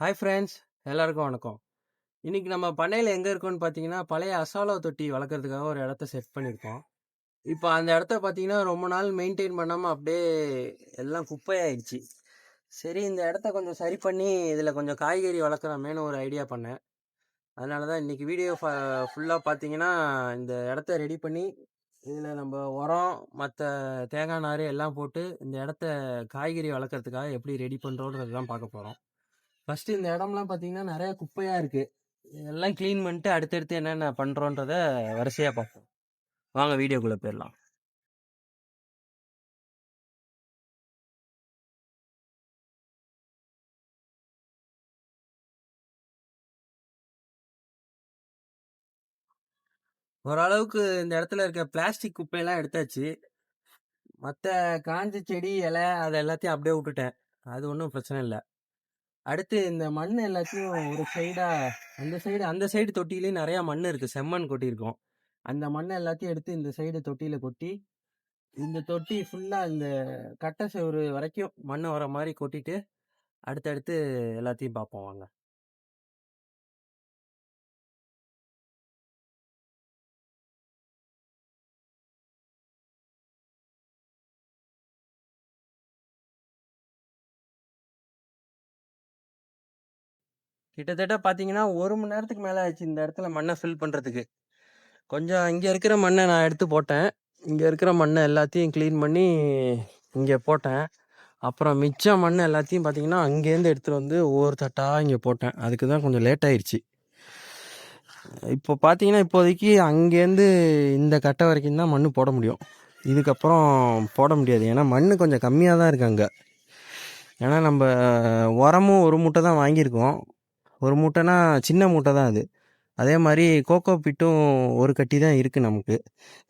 Hi friends எல்லாருக்கும் வணக்கம். இன்றைக்கி நம்ம பண்ணையில் எங்கே இருக்கோம்னு பார்த்தீங்கன்னா பழைய அசாலோ தொட்டி வளர்க்குறதுக்காக ஒரு இடத்த செட் பண்ணியிருக்கோம். இப்போ அந்த இடத்த பார்த்தீங்கன்னா ரொம்ப நாள் மெயின்டைன் பண்ணாமல் அப்படியே எல்லாம் குப்பையாயிடுச்சு. சரி இந்த இடத்த கொஞ்சம் சரி பண்ணி இதில் கொஞ்சம் காய்கறி வளர்க்குறமேனு ஒரு ஐடியா பண்ணேன். அதனால தான் இன்றைக்கி வீடியோ ஃபுல்லாக பார்த்தீங்கன்னா இந்த இடத்த ரெடி பண்ணி இதில் நம்ம உரம் மற்ற தேங்காய் நார் எல்லாம் போட்டு இந்த இடத்த காய்கறி வளர்க்குறதுக்காக எப்படி ரெடி பண்ணுறோன்றது தான் பார்க்க போகிறோம் ஃபஸ்ட்டு இந்த இடம்லாம் பார்த்தீங்கன்னா நிறைய குப்பையாக இருக்குது இதெல்லாம் க்ளீன் பண்ணிட்டு அடுத்தடுத்து என்னென்ன பண்ணுறோன்றத வரிசையாக பார்ப்போம். வாங்க வீடியோக்குள்ளே போயிடலாம். ஓரளவுக்கு இந்த இடத்துல இருக்க பிளாஸ்டிக் குப்பையெல்லாம் எடுத்தாச்சு. மற்ற காஞ்ச செடி இலை அதை எல்லாத்தையும் அப்படியே விட்டுட்டேன். அது ஒன்றும் பிரச்சனை இல்லை. அடுத்து இந்த மண் எல்லாத்தையும் ஒரு சைடா அந்த சைடு அந்த சைடு தொட்டிலையும் நிறையா மண் இருக்கு. செம்மண் கொட்டியிருக்கோம். அந்த மண்ணை எல்லாத்தையும் எடுத்து இந்த சைடு தொட்டியில கொட்டி இந்த தொட்டி ஃபுல்லா இந்த கட்டை செவரு வரைக்கும் மண் வர மாதிரி கொட்டிட்டு அடுத்தடுத்து எல்லாத்தையும் பார்ப்போம் வாங்க. கிட்டத்தட்ட பார்த்தீங்கன்னா ஒரு மணி நேரத்துக்கு மேலே ஆச்சு இந்த இடத்துல மண்ணை ஃபில் பண்ணுறதுக்கு கொஞ்சம் இங்கே இருக்கிற மண்ணை நான் எடுத்து போட்டேன். இங்கே இருக்கிற மண்ணை எல்லாத்தையும் க்ளீன் பண்ணி இங்கே போட்டேன். அப்புறம் மிச்ச மண் எல்லாத்தையும் பார்த்தீங்கன்னா அங்கேருந்து எடுத்துகிட்டு வந்து ஒவ்வொரு தட்டாக இங்கே போட்டேன். அதுக்கு தான் கொஞ்சம் லேட் ஆயிடுச்சு. இப்போ பார்த்தீங்கன்னா இப்போதைக்கு அங்கேருந்து இந்த கட்டை வரைக்கும் தான் மண் போட முடியும். இதுக்கப்புறம் போட முடியாது. ஏன்னா மண் கொஞ்சம் கம்மியாக தான் இருக்குது அங்கே. ஏன்னா நம்ம உரமும் ஒரு மூட்டை தான் வாங்கியிருக்கோம். ஒரு மூட்டைனா சின்ன மூட்டை தான் அது. அதே மாதிரி கோகோ பிட்டும் ஒரு கட்டி தான் இருக்குது நமக்கு.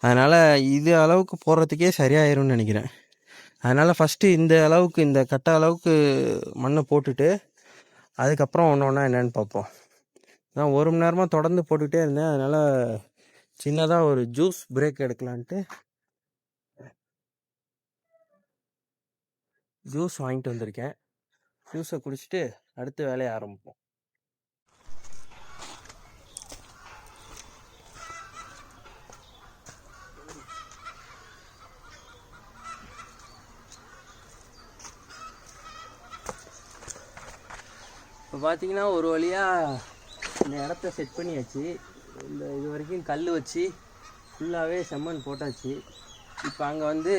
அதனால் இது அளவுக்கு போடுறதுக்கே சரியாயிரும்னு நினைக்கிறேன். அதனால் ஃபஸ்ட்டு இந்த அளவுக்கு இந்த கட்ட அளவுக்கு மண்ணை போட்டுட்டு அதுக்கப்புறம் ஒன்று ஒன்றா என்னென்னு பார்ப்போம். நான் ஒரு மணி நேரமாக தொடர்ந்து போட்டுகிட்டே இருந்தேன். அதனால் சின்னதாக ஒரு ஜூஸ் பிரேக் எடுக்கலான்ட்டு ஜூஸ் வாங்கிட்டு வந்திருக்கேன். ஜூஸை குடிச்சிட்டு அடுத்த வேலையை ஆரம்பிப்போம். இப்போ பார்த்தீங்கன்னா ஒரு வழியாக இந்த இடத்த செட் பண்ணியாச்சு. இந்த இது வரைக்கும் கல் வச்சு ஃபுல்லாகவே செம்மண் போட்டாச்சு. இப்போ அங்கே வந்து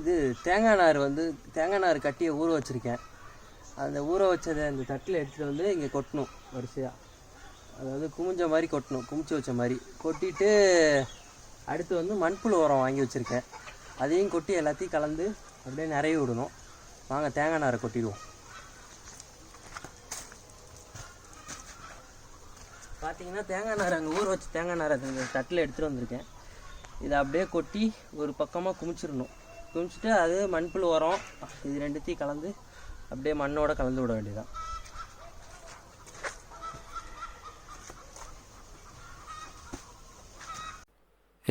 இது தேங்காய் நார் வந்து தேங்காய் நார் கட்டியை ஊற வச்சுருக்கேன். அந்த ஊற வச்சதை அந்த தட்டில் எடுத்துகிட்டு வந்து இங்கே கொட்டணும் வரிசையாக அதாவது குமிஞ்ச மாதிரி கொட்டணும் குமிச்சு வச்ச மாதிரி. கொட்டிட்டு அடுத்து வந்து மண்புழு உரம் வாங்கி வச்சுருக்கேன். அதையும் கொட்டி எல்லாத்தையும் கலந்து அப்படியே நிறைய விடணும். வாங்க தேங்காய் நாரை கொட்டிடுவோம். பார்த்தீங்கன்னா தேங்காய் நார் அங்கே ஊற வச்சு தேங்காய் நார் அந்த தட்டில் எடுத்துகிட்டு வந்திருக்கேன். இதை அப்படியே கொட்டி ஒரு பக்கமாக குமிச்சிடணும். குமிச்சிட்டு அது மண்புழு உரம் இது ரெண்டுத்தையும் கலந்து அப்படியே மண்ணோட கலந்து விட வேண்டியதான்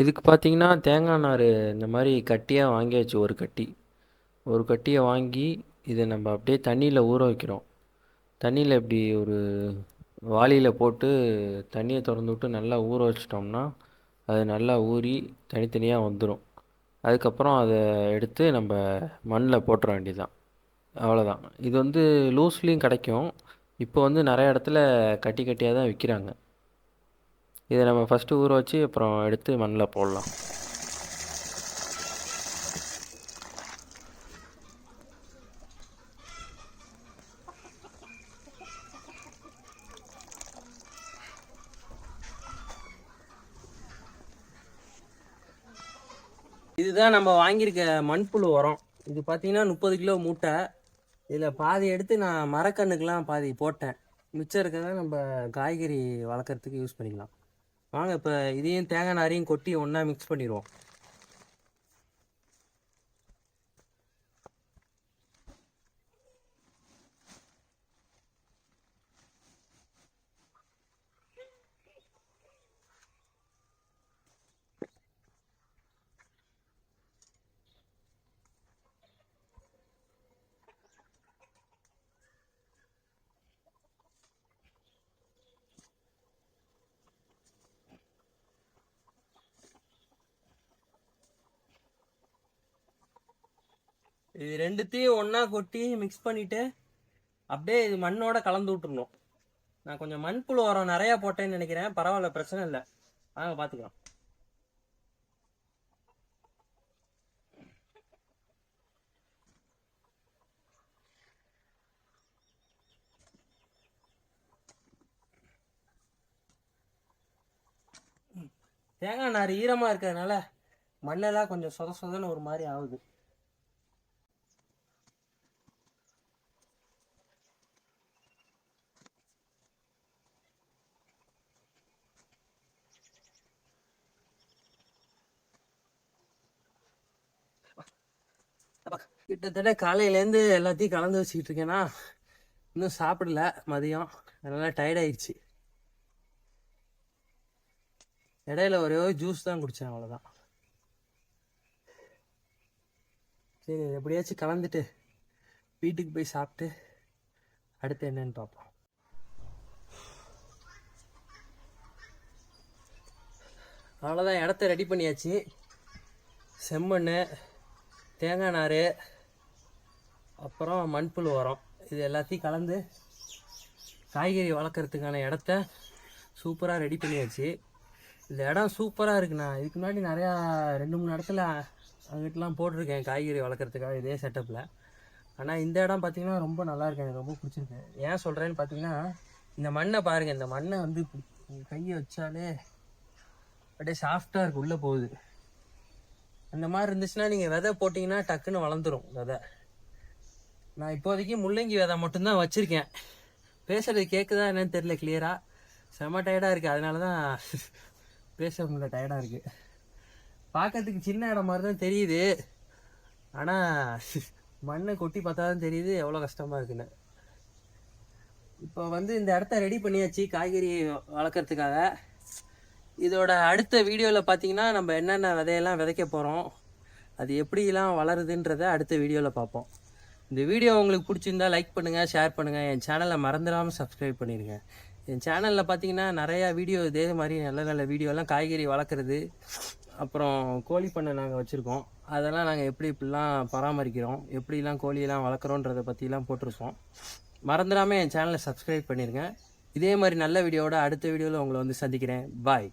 இதுக்கு பார்த்தீங்கன்னா தேங்காய் நார் இந்த மாதிரி கட்டியாக வாங்கியாச்சு ஒரு கட்டி. ஒரு கட்டியை வாங்கி இதை நம்ம அப்படியே தண்ணியில் ஊற வைக்கிறோம். தண்ணியில் இப்படி ஒரு வாளியில் போட்டு தண்ணியை திறந்து விட்டு நல்லா ஊற வச்சிட்டோம்னா அது நல்லா ஊறி தனித்தனியாக வந்துடும் அதுக்கப்புறம் அதை எடுத்து நம்ம மண்ணில் போட்டுற வேண்டியதுதான். அவ்வளோதான் இது வந்து லூஸ்லேயும் கிடைக்கும். இப்போ வந்து நிறைய இடத்துல கட்டி கட்டியாக தான் விற்கிறாங்க இதை நம்ம ஃபஸ்ட்டு ஊற வச்சு அப்புறம் எடுத்து மண்ணில் போடலாம். இதுதான் நம்ம வாங்கியிருக்க மண்புழு உரம். இது பார்த்தீங்கன்னா முப்பது கிலோ மூட்டை. இதில் பாதி எடுத்து நான் மரக்கண்ணுக்கெலாம் பாதி போட்டேன். மிச்சம் இருக்கிறத நம்ம காய்கறி வளர்க்குறதுக்கு யூஸ் பண்ணிக்கலாம். வாங்க இப்போ இதையும் தேங்காய் நாரையும் கொட்டி ஒன்றா மிக்ஸ் பண்ணிடுவோம். இது ரெண்டுத்தையும் ஒன்றா கொட்டி மிக்ஸ் பண்ணிவிட்டு அப்படியே இது மண்ணோட கலந்து விட்டுருணும் நான் கொஞ்சம் மண்புழு உரம் நிறையா போட்டேன்னு நினைக்கிறேன். பரவாயில்ல பிரச்சனை இல்லை. வாங்க பார்த்துக்கலாம் தேங்காய் நார் ஈரமாக இருக்கிறதுனால மண்ணெல்லாம் கொஞ்சம் சொத சொதன்னு ஒரு மாதிரி ஆகுது. கிட்டத்தட்ட காலையிலேருந்து எல்லாத்தையும் கலந்து வச்சுக்கிட்டு இருக்கேன்னா இன்னும் சாப்பிடல மதியம். அதனால டயர்டாயிடுச்சு ஆயிடுச்சு. இடையில ஒரே ஒரு ஜூஸ் தான் குடித்தேன் அவ்வளோதான் சரி எப்படியாச்சும் கலந்துட்டு வீட்டுக்கு போய் சாப்பிட்டு அடுத்து என்னன்னு பார்ப்போம். அவ்வளோதான் இடத்த ரெடி பண்ணியாச்சு. செம்மண் தேங்காய் நார் அப்புறம் மண்புழு உரம் இது எல்லாத்தையும் கலந்து காய்கறி வளர்க்குறதுக்கான இடத்த சூப்பராக ரெடி பண்ணியாச்சு. இந்த இடம் சூப்பராக இருக்குண்ணா. இதுக்கு முன்னாடி நிறையா ரெண்டு மூணு இடத்துல அங்கிட்டலாம் போட்டிருக்கேன் காய்கறி வளர்க்குறதுக்காக இதே செட்டப்பில் ஆனால் இந்த இடம் பார்த்தீங்கன்னா ரொம்ப நல்லா இருக்கு. எனக்கு ரொம்ப பிடிச்சிருக்கு. ஏன் சொல்கிறேன்னு பார்த்தீங்கன்னா இந்த மண்ணை பாருங்கள் இந்த மண்ணை வந்து கையை வச்சாலே அப்படியே சாஃப்டாக இருக்குது உள்ளே போகுது. அந்த மாதிரி இருந்துச்சுன்னா நீங்கள் விதை போட்டிங்கன்னா டக்குன்னு வளர்ந்துடும் விதை. நான் இப்போதைக்கு முள்ளங்கி விதை மட்டும்தான் வச்சுருக்கேன். பேசுறது கேட்குதா என்னன்னு தெரியல கிளியராக செம டயர்டாக இருக்குது அதனால தான் பேச முடியல டயர்டாக இருக்குது பார்க்கறதுக்கு சின்ன இடம் மாதிரி தான் தெரியுது. ஆனால் மண்ணை கொட்டி பார்த்தா தான் தெரியுது எவ்வளோ கஷ்டமாக இருக்குன்னு. இப்போ வந்து இந்த இடத்த ரெடி பண்ணியாச்சு காய்கறி வளர்க்குறதுக்காக. இதோட அடுத்த வீடியோவில் பார்த்தீங்கன்னா நம்ம என்னென்ன விதையெல்லாம் விதைக்க போகிறோம் அது எப்படிலாம் வளருதுன்றத அடுத்த வீடியோவில் பார்ப்போம் இந்த வீடியோ உங்களுக்கு பிடிச்சிருந்தா லைக் பண்ணுங்கள் ஷேர் பண்ணுங்கள் என் சேனலை மறந்துடாமல் சப்ஸ்கிரைப் பண்ணிடுங்க என் சேனலில் பார்த்தீங்கன்னா நிறையா வீடியோ இதே மாதிரி நல்ல நல்ல வீடியோலாம் காய்கறி வளர்க்குறது அப்புறம் கோழி பண்ணை நாங்கள் வச்சுருக்கோம். அதெல்லாம் நாங்கள் எப்படி இப்படிலாம் பராமரிக்கிறோம் எப்படிலாம் கோழியெல்லாம் வளர்க்குறோன்றதை பற்றிலாம் போட்டிருக்கோம் மறந்துடாமல் என் சேனலை சப்ஸ்கிரைப் பண்ணிடுங்க இதே மாதிரி நல்ல வீடியோவோட அடுத்த வீடியோவில் உங்களை வந்து சந்திக்கிறேன். பாய்